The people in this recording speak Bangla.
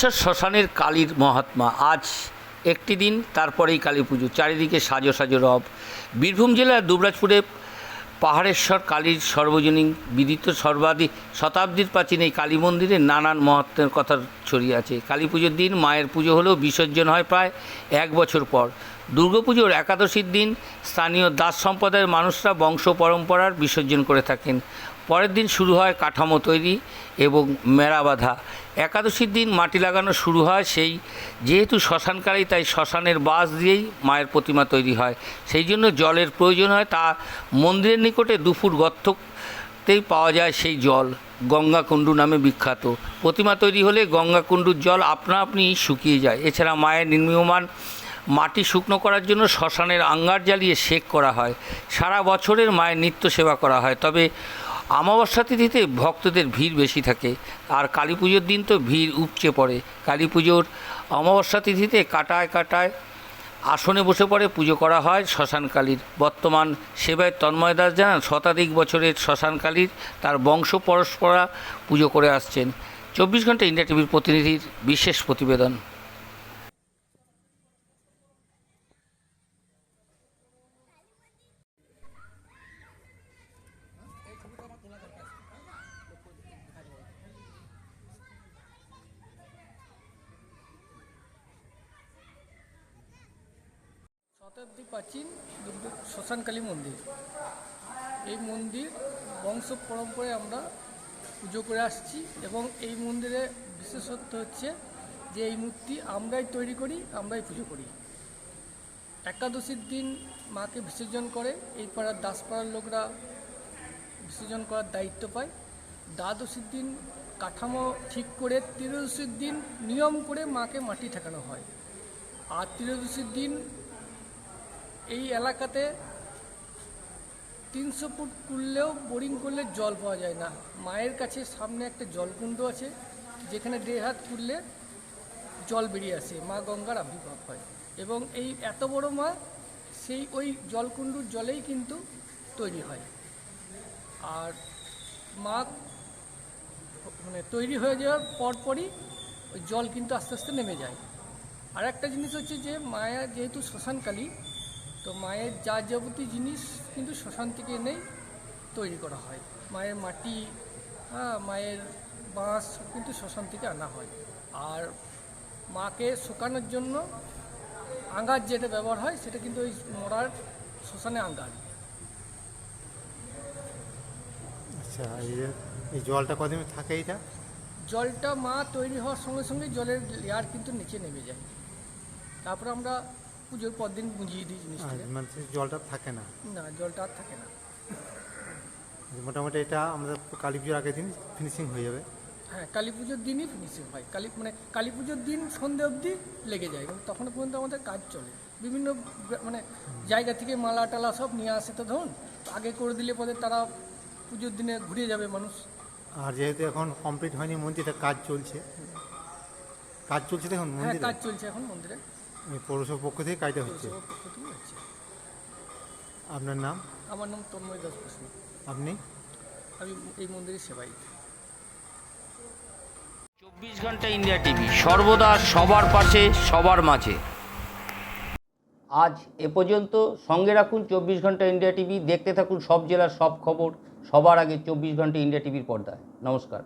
ঈশ্বর শ্মশানের কালীর মহাত্মা, আজ একটি দিন, তারপরেই কালী পুজো, চারিদিকে সাজো সাজো রব। বীরভূম জেলার দুবরাজপুরে পাহাড়েশ্বর, কালীর সর্বজনীন বিদিত সর্বাধিক শতাব্দীর প্রাচীন এই কালী মন্দিরে নানান মহত্বের কথা ছড়িয়ে আছে। কালী পুজোর দিন, মায়ের পুজো হলেও বিসর্জন হয় প্রায় এক বছর পর। দুর্গাপুজোর একাদশীর দিন, স্থানীয় দাস সম্প্রদায়ের মানুষরা বংশ পরম্পরার বিসর্জন করে থাকেন। পরের দিন শুরু হয় কাঠামো তৈরি এবং মেরা বাঁধা। একাদশীর দিন মাটি লাগানো শুরু হয় সেই, যেহেতু শ্মশানকারী তাই শ্মশানের বাঁশ দিয়েই মায়ের প্রতিমা তৈরি হয়। সেই জন্য জলের প্রয়োজন হয়, তা মন্দিরের নিকটে দুফুট গর্ততেই পাওয়া যায় সেই জল। গঙ্গাকুণ্ডু নামে বিখ্যাত। প্রতিমা তৈরি হলে গঙ্গাকুণ্ডুর জল আপনা আপনি শুকিয়ে যায়। এছাড়া মায়ের নির্মীয়মান মাটি শুকনো করার জন্য শ্মশানের আঙ্গার জ্বালিয়ে সেক করা হয়। সারা বছরের মায়ের নিত্য সেবা করা হয়। তবে অমাবস্যা তিথিতে ভক্তদের ভিড় বেশি থাকে, আর কালী পুজোর দিন তো ভিড় উপচে পড়ে। কালী পুজোর অমাবস্যা তিথিতে কাটায় কাটায় আসনে বসে পড়ে পুজো করা হয় শ্মশানকালীর বর্তমান সেবায় তন্ময় দাস জানান, শতাধিক বছরের শ্মশানকালীর তার বংশ পরস্পরা পুজো করে আসছেন। চব্বিশ ঘণ্টা ইন্ডিয়া টিভির প্রতিনিধির বিশেষ প্রতিবেদন। শতাব্দী প্রাচীন শ্মশানকালী মন্দির। এই মন্দির বংশ পরম্পরায় আমরা পুজো করে আসছি এবং এই মন্দিরে বিশেষত্ব হচ্ছে যে এই মূর্তি আমরাই তৈরি করি, আমরাই পুজো করি। একাদশীর দিন মাকে বিসর্জন করে, এই পাড়ার দাসপাড়ার লোকরা বিসর্জন করার দায়িত্ব পায়। দ্বাদশীর দিন কাঠামো ঠিক করে ত্রয়োদশীর দিন নিয়ম করে মাকে মাটি ঠেকানো হয়। আর ত্রয়োদশীর দিন এই এলাকাতে তিনশো ফুট করলেও বোরিং করলে জল পাওয়া যায় না। মায়ের কাছে সামনে একটা জলকুণ্ড আছে, যেখানে দেড় হাত খুললে জল বেরিয়ে আসে। মা গঙ্গার আবির্ভাব হয় এবং এই এত বড় মা, সেই ওই জলকুণ্ডুর জলেই কিন্তু তৈরি হয়। আর মা মানে তৈরি হয়ে যাওয়ার পরপরই ওই জল কিন্তু আস্তে আস্তে নেমে যায়। আর একটা জিনিস হচ্ছে যে, মায়া যেহেতু শ্মশানকালী তো মায়ের যা যাবতীয় জিনিস কিন্তু শ্মশান থেকে এনেই তৈরি করা হয়। মায়ের মাটি হ্যাঁ মায়ের বাঁশ কিন্তু শ্মশান থেকে আনা হয়। আর মাকে শুকানোর জন্য আঙ্গার যেটা ব্যবহার হয় সেটা কিন্তু ওই মরার শ্মশানে আঙ্গার। আচ্ছা এই জলটা কদিন থাকে এইটা জলটা মা তৈরি হওয়ার সঙ্গে সঙ্গে জলের লেয়ার কিন্তু নিচে নেমে যায়। তারপর আমরা পুজোর পর দিন বুঝিয়ে দিই আর জিনিসটাকে মানে জলটা থাকে না। না জলটা আর থাকে না। মোটামুটি এটা আমাদের কালী পুজোর আগের দিন ফিনিশিং হয়ে যাবে। হ্যাঁ কালী পুজোর দিনই ফিনিশিং হয়। কালী মানে কালী পুজোর দিন সন্ধে অবধি লেগে যায় এবং তখন পর্যন্ত আমাদের কাজ চলে। বিভিন্ন মানে জায়গা থেকে মালা টালা সব নিয়ে আসে তো ধরুন। আগে করে দিলে পরে তারা পুজোর দিনে ঘুরে যাবে মানুষ। আর যেহেতু এখন কমপ্লিট হয়নি মন্দিরটা কাজ চলছে। কাজ চলছে দেখুন হ্যাঁ মন্দিরে? কাজ চলছে এখন মন্দিরে। পৌরসভার পক্ষ থেকে কাজটা হচ্ছে। পৌরসভার পক্ষ থেকেই হচ্ছে। আপনার নাম? আমার নাম তন্ময় দাস প্রশ্ন আপনি? আমি এই মন্দিরের সেবাই চব্বিশ ঘণ্টা ইন্ডিয়া টিভি সর্বদা সবার পাশে সবার মাঝে। আজ এ পর্যন্ত সঙ্গে রাখুন চব্বিশ ঘণ্টা ইন্ডিয়া টিভি দেখতে থাকুন সব জেলার সব খবর সবার আগে চব্বিশ ঘণ্টা ইন্ডিয়া টিভির পর্দায়। নমস্কার।